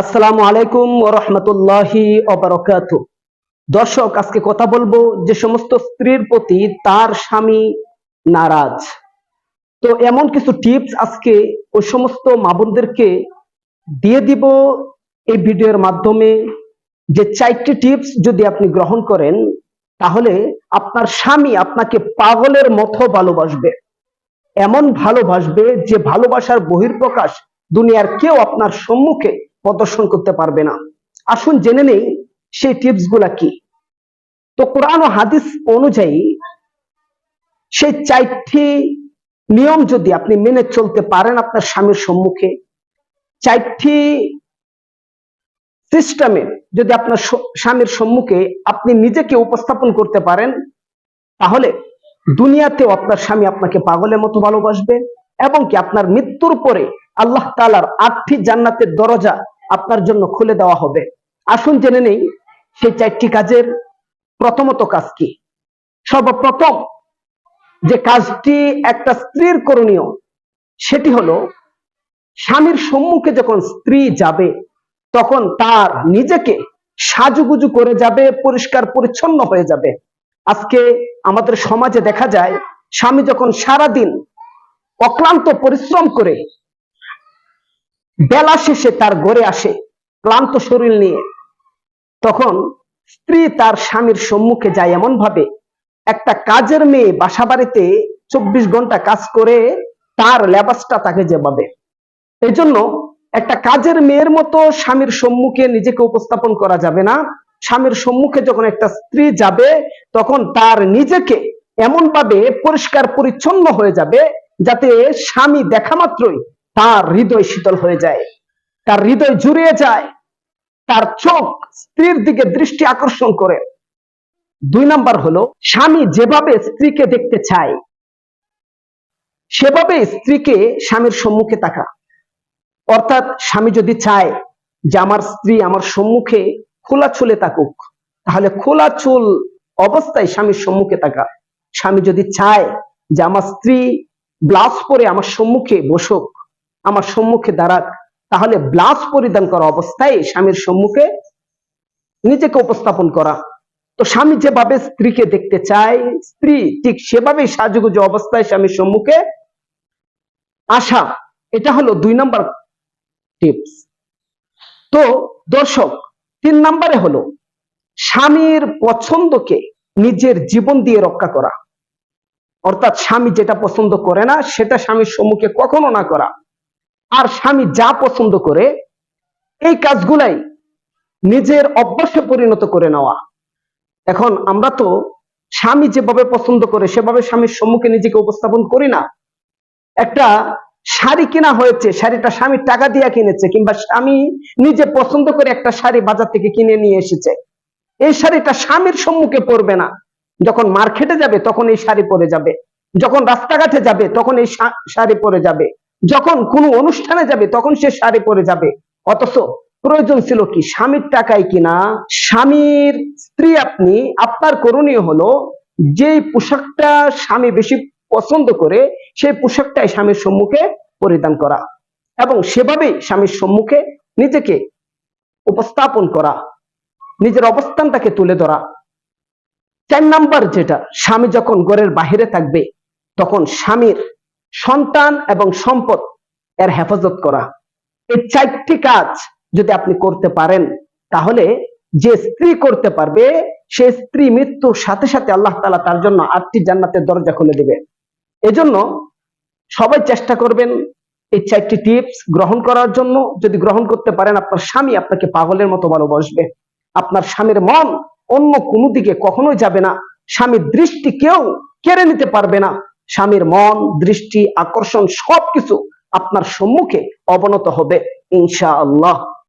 আসসালামু আলাইকুম ও রহমতুল্লাহি অবরকাত দর্শক, আজকে কথা বলব যে সমস্ত স্ত্রীর প্রতি তার স্বামী নারাজ। তো এমন কিছু টিপস আজকে ওই সমস্ত মাবুনদেরকে দিয়ে দিব এই ভিডিওর মাধ্যমে। যে চারটি টিপস যদি আপনি গ্রহণ করেন, তাহলে আপনার স্বামী আপনাকে পাগলের মতো ভালোবাসবে। এমন ভালোবাসবে যে ভালোবাসার বহির্প্রকাশ দুনিয়ার কেউ আপনার সম্মুখে প্রদর্শন করতে পারবে না। আসুন জেনে নেই সেই টিপসগুলা কি। তো কোরআন ও হাদিস অনুযায়ী সেই চারটি নিয়ম যদি আপনি মেনে চলতে পারেন আপনার স্বামীর সম্মুখে, চারটি সিস্টেমে যদি আপনার স্বামীর সম্মুখে আপনি নিজেকে উপস্থাপন করতে পারেন, তাহলে দুনিয়াতেও আপনার স্বামী আপনাকে পাগলের মতো ভালোবাসবে এবং কি আপনার মৃত্যুর পরে আল্লাহ তালার আটটি জান্নাতের দরজা আপনার জন্য খুলে দেওয়া হবে। আসুন জেনে নেই, সেই চারটি কাজের প্রথমত কাজ কি? সর্বপ্রথম যে কাজটি একটা স্ত্রীর করণীয়, সেটি হলো স্বামীর সম্মুখে যখন স্ত্রী যাবে, তখন তার নিজেকে সাজুগুজু করে যাবে, পরিষ্কার পরিচ্ছন্ন হয়ে যাবে। আজকে আমাদের সমাজে দেখা যায়, স্বামী যখন সারাদিন অক্লান্ত পরিশ্রম করে বেলা শেষে তার ঘরে আসে ক্লান্ত শরীর নিয়ে। তখন স্ত্রী তার স্বামীর সম্মুখে যায় এমন ভাবে একটা কাজের মেয়ে বাসা বাড়িতে চব্বিশ ঘণ্টা কাজ করে তার লেবাসটা তাকে যেভাবে। এই জন্য একটা কাজের মেয়ের মতো স্বামীর সম্মুখে নিজেকে উপস্থাপন করা যাবে না। স্বামীর সম্মুখে যখন একটা স্ত্রী যাবে, তখন তার নিজেকে এমন ভাবে পরিষ্কার পরিচ্ছন্ন হয়ে যাবে যাতে স্বামী দেখা মাত্রই তার হৃদয় শীতল হয়ে যায়, তার হৃদয় জুড়িয়ে যায়, তার চোখ স্ত্রীর দিকে দৃষ্টি আকর্ষণ করে। দুই নাম্বার হলো, স্বামী যেভাবে স্ত্রীকে দেখতে চায়, সেভাবে স্ত্রীকে স্বামীর সম্মুখে তাকা অর্থাৎ স্বামী যদি চায় যে আমার স্ত্রী আমার সম্মুখে খোলা চুলে তাকুক তাহলে খোলা চুল অবস্থায় স্বামীর সম্মুখে তাকা স্বামী যদি চায় যে আমার স্ত্রী ব্লাউজ পরে আমার সম্মুখে বসুক আমার সম্মুখে দাঁড়াক। তাহলে ব্লাউজ পরিধান করা অবস্থায় স্বামীর সম্মুখে নিজেকে উপস্থাপন করা। তো স্বামী যেভাবে স্ত্রীকে দেখতে চায়, স্ত্রী ঠিক সেভাবেই সাজুগুজু অবস্থায় স্বামীর সম্মুখে আসা। এটা হলো দুই নাম্বার টিপস তো দর্শক, তিন নম্বরে হলো স্বামীর পছন্দকে নিজের জীবন দিয়ে রক্ষা করা। অর্থাৎ স্বামী যেটা পছন্দ করে না, সেটা স্বামীর সম্মুখে কখনো না করা। আর স্বামী যা পছন্দ করে, এই কাজগুলাই নিজের অভ্যাসে পরিণত করে নেওয়া। এখন আমরা তো স্বামী যেভাবে পছন্দ করে, সেভাবে স্বামীর সম্মুখে নিজেকে উপস্থাপন করি না। একটা শাড়ি কেনা হয়েছে, শাড়িটা স্বামীর টাকা দিয়ে কিনেছে, কিংবা স্বামী নিজে পছন্দ করে একটা শাড়ি বাজার থেকে কিনে নিয়ে এসেছে। এই শাড়িটা স্বামীর সম্মুখে পরবে না। যখন মার্কেটে যাবে, তখন এই শাড়ি পরে যাবে। যখন রাস্তাঘাটে যাবে, তখন এই শাড়ি পরে যাবে। যখন কোনো অনুষ্ঠানে যাবে, তখন সে শাড়ি পরে যাবে। অথচ প্রয়োজন ছিল কি? স্বামীর টাকায় কিনা? স্বামীর স্ত্রী আপনি, আপনার করণীয় হলো যেই পোশাকটা স্বামী বেশি পছন্দ করে, সেই পোশাকটাই স্বামীর সম্মুখে পরিধান করা এবং সেভাবেই স্বামীর সম্মুখে নিজেকে উপস্থাপন করা, নিজের অবস্থানটাকে তুলে ধরা। চার নাম্বার যেটা, স্বামী যখন ঘরের বাহিরে থাকবে, তখন স্বামীর সন্তান এবং সম্পদ এর হেফাজত করা। এই চারটি কাজ যদি আপনি করতে পারেন, তাহলে যে স্ত্রী করতে পারবে, সে স্ত্রী মৃত্যুর সাথে সাথে আল্লাহ তাআলা তার জন্য আটটি জান্নাতের দরজা খুলে দেবে। এজন্য সবাই চেষ্টা করবেন এই চারটি টিপস গ্রহণ করার জন্য। যদি গ্রহণ করতে পারেন, আপনার স্বামী আপনাকে পাগলের মতো ভালোবাসবে। আপনার স্বামীর মন অন্য কোনো দিকে কখনোই যাবে না। স্বামীর দৃষ্টি কেউ কেড়ে নিতে পারবে না। স্বামীর মন দৃষ্টি আকর্ষণ সবকিছু আপনার সম্মুখে অবনত হবে ইনশাআল্লাহ।